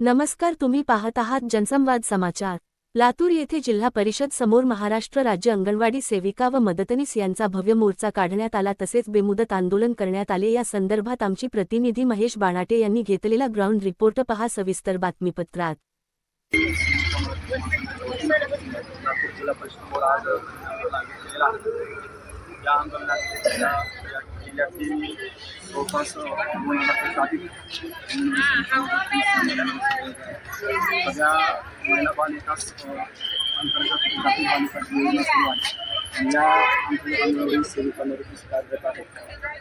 नमस्कार तुम्ही पाहत आहात जनसंवाद समाचार. लातूर येथे जिल्हा परिषद समोर महाराष्ट्र राज्य अंगणवाडी सेविका व मदतनीस यांचा भव्य मोर्चा काढण्यात आला. तसेच बेमुदत आंदोलन करण्यात आले. या संदर्भात आमची प्रतिनिधी महेश बाणाटे यांनी घेतलेला ग्राउंड रिपोर्ट पहा. सविस्तर बातमीपत्रात. या आंदोलनात या जिल्ह्यातील जवळपास अधिक सगळ्या महिला बालिकास अंतर्गत जाती बालिका योजना सुरू आहे या अंतर्गत अंगणवाडी सेविका मदतीस कार्यरत आहे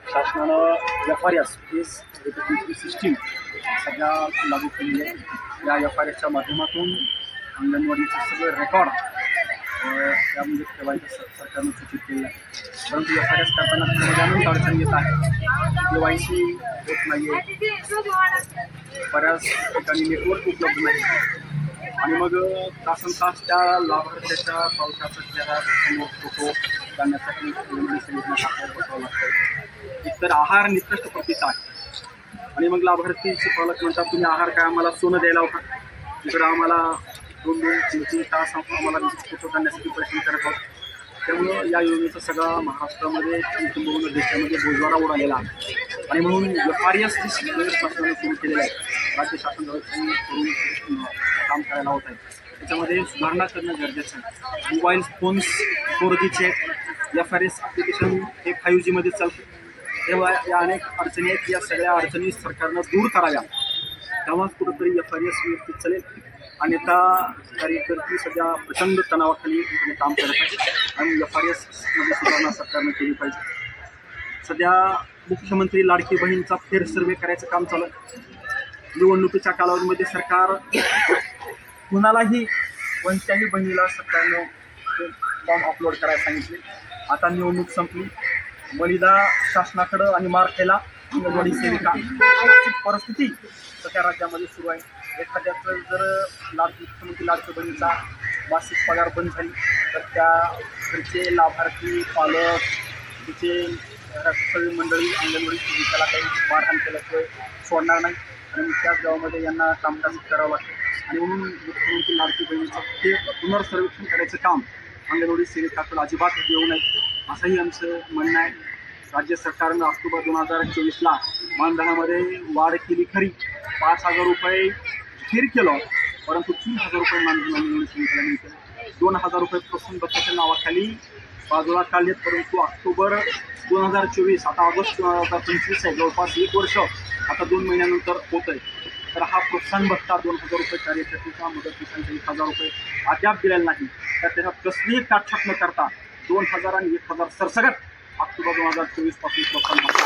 शासनानं एफ आर एस सिस्टीम सध्या लागू केलेली आहे या एफ आर एसच्या माध्यमातून अंगणवाडीचं सगळे रेकॉर्ड त्यामध्ये ठेवायचं सरकारनं सूचित केलं आहे. परंतु या आर एस करताना अडचण येत आहे. के वाय सी होत नाही आहे बऱ्याच ठिकाणी नेटवर्क उपलब्ध नाही आणि मग तासन तास त्या लाभार्थ्याच्या पावसाचा चेहरा समोर फोटो करण्यासाठी अंगणवाडी बसावं लागतं एकतर आहार निकृष्ट प्रतीचा आहे. आणि मग लाभार्थीचे पालक म्हणतात तुम्ही आहार काय आम्हाला सोनं द्यायला होता तिकडं आम्हाला दोन दोन तीन तीन तास आम्हाला फोटो करण्यासाठी प्रयत्न करत आहोत. त्यामुळं या योजनेचा सगळा महाराष्ट्रामध्ये आणि संपूर्ण देशामध्ये बोजवारा उडालेला आहे. आणि म्हणून एफ आर एस शासनाने सुरू केलेलं आहे राज्य शासन करून काम करायला होत आहे. त्याच्यामध्ये सुधारणा करणं गरजेचं आहे. मोबाईल फोन्स फोर जीचे एफ आर एस ॲप्लिकेशन हे फाईव्ह जीमध्ये चालतं. तेव्हा या अनेक अडचणी आहेत. या सगळ्या अडचणी सरकारनं दूर कराव्या तेव्हाच कुठंतरी एफ आर एस व्यवस्थित चालेल. अन्यथा कार्यकर्ती सध्या प्रचंड तणावाखाली काम करत आहेत आणि एफ आय एसमध्ये सुधारणा सरकारने केली पाहिजे. सध्या मुख्यमंत्री लाडकी बहीणचा फेर सर्वे करायचं काम चालू आहे. निवडणुकीच्या कालावधीमध्ये सरकार कुणालाही कोणत्याही बहिणीला सरकारनं फॉर्म अपलोड करायला सांगितले. आता निवडणूक संपली. मलिदा शासनाकडं आणि मार्केला अंगणवाडी सेविका. परिस्थिती सध्या राज्यामध्ये सुरू आहे. एखाद्याचं जर लाभ मुख्यमंत्री लाडकी बहिणीचा मासिक पगार बंद झाली तर त्या घरचे लाभार्थी पालक तिचे सगळी मंडळी अंगणवाडी त्याला काही मारहाण केल्याशिवाय सोडणार नाही. आणि त्याच गावामध्ये यांना कामकाज करावं लागतं. आणि म्हणून मुख्यमंत्री लाडकी बहिणीचं ते पुनर्सर्वेक्षण करायचं काम अंगणवाडी सेविकाकडे अजिबात देऊ नये. असंही आमचं म्हणणं आहे. राज्य सरकारनं ऑक्टोबर दोन हजार चोवीसला मानधनामध्ये वाढ केली खरी. पाच हजार रुपये स्थिर केलं परंतु तीन हजार रुपये मानधनाने अंगणवाडी दोन हजार रुपये प्रोत्साहन भत्त्याच्या नावाखाली बाजूला काढलेत परंतु ऑक्टोबर दोन हजार चोवीस आता ऑगस्ट दोन हजार पंचवीस आहे जवळपास एक वर्ष आता दोन महिन्यानंतर होत आहे तर हा प्रोत्साहन भत्ता दोन हजार रुपये कार्यकर्त्याचा मदतीसाठी एक हजार रुपये अद्याप दिलेला नाही. तर त्याच्यात कसलीही काटछाट न करता दोन हजार आणि एक हजार सरसगट ऑक्टोबर दोन हजार चोवीसपासून प्रोत्साहन भत्ता.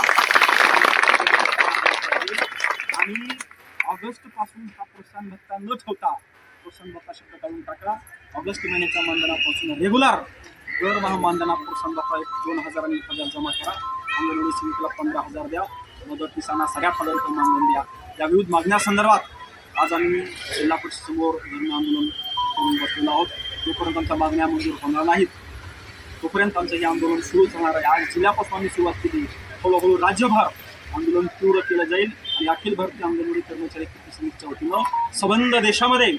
आणि ऑगस्टपासून हा प्रोत्साहन भत्ता न ठेवता प्रोत्साहन भत्ता शब्द काढून टाकला. ऑगस्ट महिन्याच्या मानधनापासून रेग्युलर दरमहा मानधना प्रोत्साहन भत्ता एक दोन हजार आणि एक हजार जमा करा. अंगणवाडी समितीला पंधरा हजार द्या. मदतीसांना सगळ्या हजार रुपये मानधन द्या. या विविध मागण्यासंदर्भात आज आम्ही जिल्हा परिषदेसमोर धरणं आंदोलन करून बसलेलो आहोत. जोपर्यंत आमच्या मागण्या मंजूर होणार नाहीत तोपर्यंत आमचं हे आंदोलन सुरूच राहणार आहे आज जिल्ह्यापासून आम्ही सुरुवात केली. हळूहळू राज्यभर आंदोलन तीव्र केलं जाईल. आणि अखिल भारतीय अंगणवाडी कर्मचारी कृती समितीच्या वतीनं संबंध देशामध्ये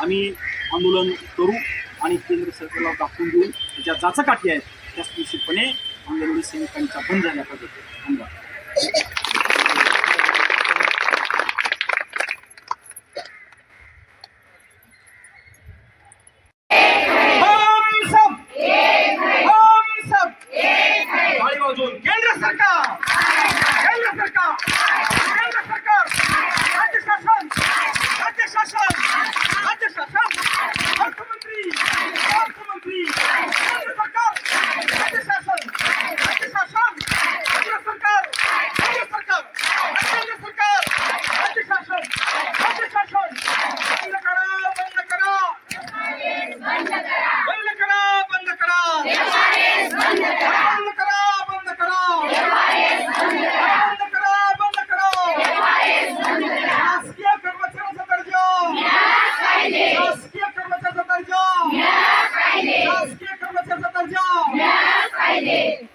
आम्ही आंदोलन करू आणि केंद्र सरकारला दाखवून देऊन ज्या जाचकाठी आहेत त्याच निश्चितपणे अंगणवाडी सैनिकांचा बंद झाल्या पाहिजे धन्यवाद. Amen.